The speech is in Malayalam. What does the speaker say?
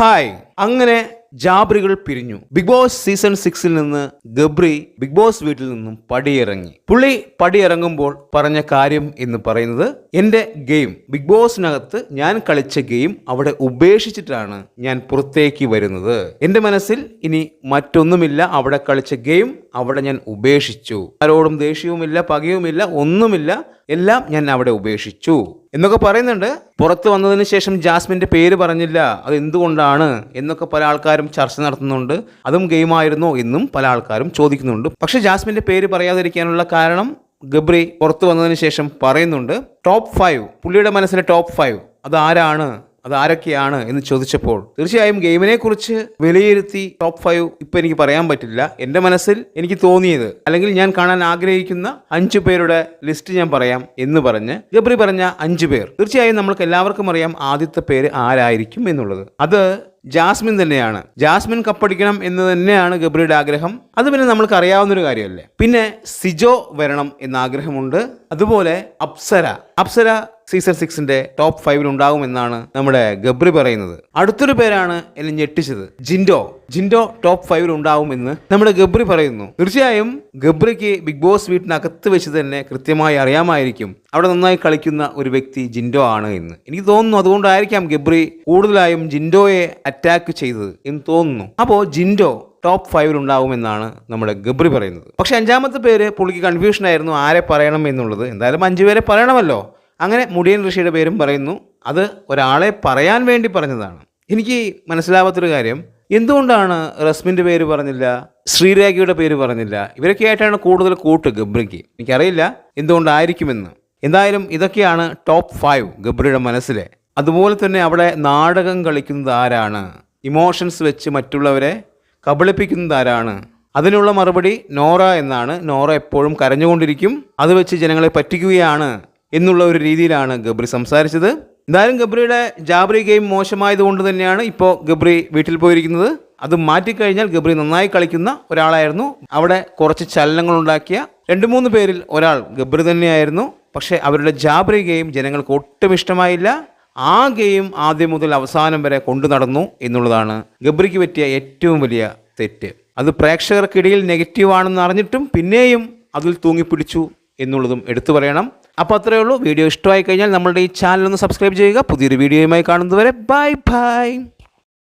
ഹായ്. അങ്ങനെ ജാബ്രികൾ പിരിഞ്ഞു. ബിഗ് ബോസ് സീസൺ സിക്സിൽ നിന്ന് ഗബ്രി ബിഗ് ബോസ് വീട്ടിൽ നിന്നും പടിയിറങ്ങി. പുള്ളി പടിയിറങ്ങുമ്പോൾ പറഞ്ഞ കാര്യം എന്ന് പറയുന്നത് എന്റെ ഗെയിം ബിഗ് ബോസിനകത്ത് ഞാൻ കളിച്ച ഗെയിം അവിടെ ഉപേക്ഷിച്ചിട്ടാണ് ഞാൻ പുറത്തേക്ക് വരുന്നത്. എന്റെ മനസ്സിൽ ഇനി മറ്റൊന്നുമില്ല. അവിടെ കളിച്ച ഗെയിം അവിടെ ഞാൻ ഉപേക്ഷിച്ചു. ആരോടും ദേഷ്യവുമില്ല പകയുമില്ല ഒന്നുമില്ല. എല്ലാം ഞാൻ അവിടെ ഉപേക്ഷിച്ചു. എന്നൊക്കെ പറയുന്നുണ്ട്. പുറത്ത് വന്നതിന് ശേഷം ജാസ്മിന്റെ പേര് പറഞ്ഞില്ല. അത് എന്തുകൊണ്ടാണ് എന്നൊക്കെ പല ആൾക്കാരും ചർച്ച നടത്തുന്നുണ്ട്. അതും ഗെയിമായിരുന്നോ എന്നും പല ആൾക്കാരും ചോദിക്കുന്നുണ്ട്. പക്ഷെ ജാസ്മിന്റെ പേര് പറയാതിരിക്കാനുള്ള കാരണം ഗബ്രി പുറത്തു വന്നതിന് ശേഷം പറയുന്നുണ്ട് ടോപ്പ് ഫൈവ് പുള്ളിയുടെ മനസ്സിലെ ടോപ്പ് ഫൈവ് അതാരാണ് അത് ആരൊക്കെയാണ് എന്ന് ചോദിച്ചപ്പോൾ തീർച്ചയായും ഗെയിമിനെ കുറിച്ച് വിലയിരുത്തി ടോപ്പ് ഫൈവ് ഇപ്പൊ എനിക്ക് പറയാൻ പറ്റില്ല. എന്റെ മനസ്സിൽ എനിക്ക് തോന്നിയത് അല്ലെങ്കിൽ ഞാൻ കാണാൻ ആഗ്രഹിക്കുന്ന അഞ്ചു പേരുടെ ലിസ്റ്റ് ഞാൻ പറയാം എന്ന് പറഞ്ഞ് ഗബ്രി പറഞ്ഞ അഞ്ചു പേർ. തീർച്ചയായും നമ്മൾക്ക് എല്ലാവർക്കും അറിയാം ആദ്യത്തെ പേര് ആരായിരിക്കും എന്നുള്ളത്. അത് ജാസ്മിൻ തന്നെയാണ്. ജാസ്മിൻ കപ്പടിക്കണം എന്ന് തന്നെയാണ് ഗബ്രിയുടെ ആഗ്രഹം. അത് പിന്നെ നമ്മൾക്ക് അറിയാവുന്ന ഒരു കാര്യമല്ലേ? പിന്നെ സിജോ വരണം എന്ന ആഗ്രഹമുണ്ട്. അതുപോലെ അപ്സര. അപ്സര സീസൺ സിക്സിന്റെ ടോപ്പ് ഫൈവിൽ ഉണ്ടാകുമെന്നാണ് നമ്മുടെ ഗബ്രി പറയുന്നത്. അടുത്തൊരു പേരാണ് എന്നെ ഞെട്ടിച്ചത്. ജിൻഡോ. ജിൻഡോ ടോപ്പ് ഫൈവിൽ ഉണ്ടാവുമെന്ന് നമ്മുടെ ഗബ്രി പറയുന്നു. തീർച്ചയായും ഗബ്രിക്ക് ബിഗ് ബോസ് വീട്ടിനകത്ത് വെച്ച് തന്നെ കൃത്യമായി അറിയാമായിരിക്കും. അവിടെ നന്നായി കളിക്കുന്ന ഒരു വ്യക്തി ജിൻഡോ ആണ് എന്ന്. എനിക്ക് തോന്നുന്നു അതുകൊണ്ടായിരിക്കാം ഗബ്രി കൂടുതലായും ജിൻഡോയെ അറ്റാക്ക് ചെയ്തത് എന്ന് തോന്നുന്നു. അപ്പോൾ ജിൻഡോ ടോപ്പ് ഫൈവിൽ ഉണ്ടാവുമെന്നാണ് നമ്മുടെ ഗബ്രി പറയുന്നത്. പക്ഷെ അഞ്ചാമത്തെ പേര് പുള്ളിക്ക് കൺഫ്യൂഷൻ ആയിരുന്നു ആരെ പറയണം എന്നുള്ളത്. എന്തായാലും അഞ്ചു പേരെ പറയണമല്ലോ. അങ്ങനെ മുടിയൻ ഋഷിയുടെ പേരും പറയുന്നു. അത് ഒരാളെ പറയാൻ വേണ്ടി പറഞ്ഞതാണ്. എനിക്ക് മനസ്സിലാവാത്തൊരു കാര്യം. എന്തുകൊണ്ടാണ് റസ്മിന്റെ പേര് പറഞ്ഞില്ല? ശ്രീരേഖയുടെ പേര് പറഞ്ഞില്ല? ഇവരൊക്കെ ആയിട്ടാണ് കൂടുതൽ കൂട്ട് ഗബ്രിക്ക്. എനിക്കറിയില്ല എന്തുകൊണ്ടായിരിക്കുമെന്ന്. എന്തായാലും ഇതൊക്കെയാണ് ടോപ്പ് ഫൈവ് ഗബ്രിയുടെ മനസ്സിലെ. അതുപോലെ തന്നെ അവിടെ നാടകം കളിക്കുന്നത് ആരാണ്? ഇമോഷൻസ് വെച്ച് മറ്റുള്ളവരെ കബളിപ്പിക്കുന്നത് ആരാണ്? അതിനുള്ള മറുപടി നോറ എന്നാണ്. നോറ എപ്പോഴും കരഞ്ഞുകൊണ്ടിരിക്കും. അത് വെച്ച് ജനങ്ങളെ പറ്റിക്കുകയാണ്. എന്നുള്ള ഒരു രീതിയിലാണ് ഗബ്രി സംസാരിച്ചത്. എന്തായാലും ഗബ്രിയുടെ ജാബ്രി ഗെയിം മോശമായതുകൊണ്ട് തന്നെയാണ് ഇപ്പോൾ ഗബ്രി വീട്ടിൽ പോയിരിക്കുന്നത്. അത് മാറ്റിക്കഴിഞ്ഞാൽ ഗബ്രി നന്നായി കളിക്കുന്ന ഒരാളായിരുന്നു. അവിടെ കുറച്ച് ചലനങ്ങൾ ഉണ്ടാക്കിയ രണ്ട് മൂന്ന് പേരിൽ ഒരാൾ ഗബ്രി തന്നെയായിരുന്നു. പക്ഷേ അവരുടെ ജാബ്രി ഗെയിം ജനങ്ങൾക്ക് ഒട്ടും ഇഷ്ടമായില്ല. ആ ഗെയിം ആദ്യം മുതൽ അവസാനം വരെ കൊണ്ടു നടന്നു എന്നുള്ളതാണ് ഗബ്രിക്ക് പറ്റിയ ഏറ്റവും വലിയ തെറ്റ്. അത് പ്രേക്ഷകർക്കിടയിൽ നെഗറ്റീവാണെന്ന് അറിഞ്ഞിട്ടും പിന്നെയും അതിൽ തൂങ്ങിപ്പിടിച്ചു എന്നുള്ളതും എടുത്തു പറയണം. അപ്പോൾ അത്രയേ ഉള്ളൂ. വീഡിയോ ഇഷ്ടമായി കഴിഞ്ഞാൽ നമ്മളുടെ ഈ ചാനൽ ഒന്ന് സബ്സ്ക്രൈബ് ചെയ്യുക. പുതിയൊരു വീഡിയോയുമായി കാണുന്നതുവരെ ബൈ ബൈ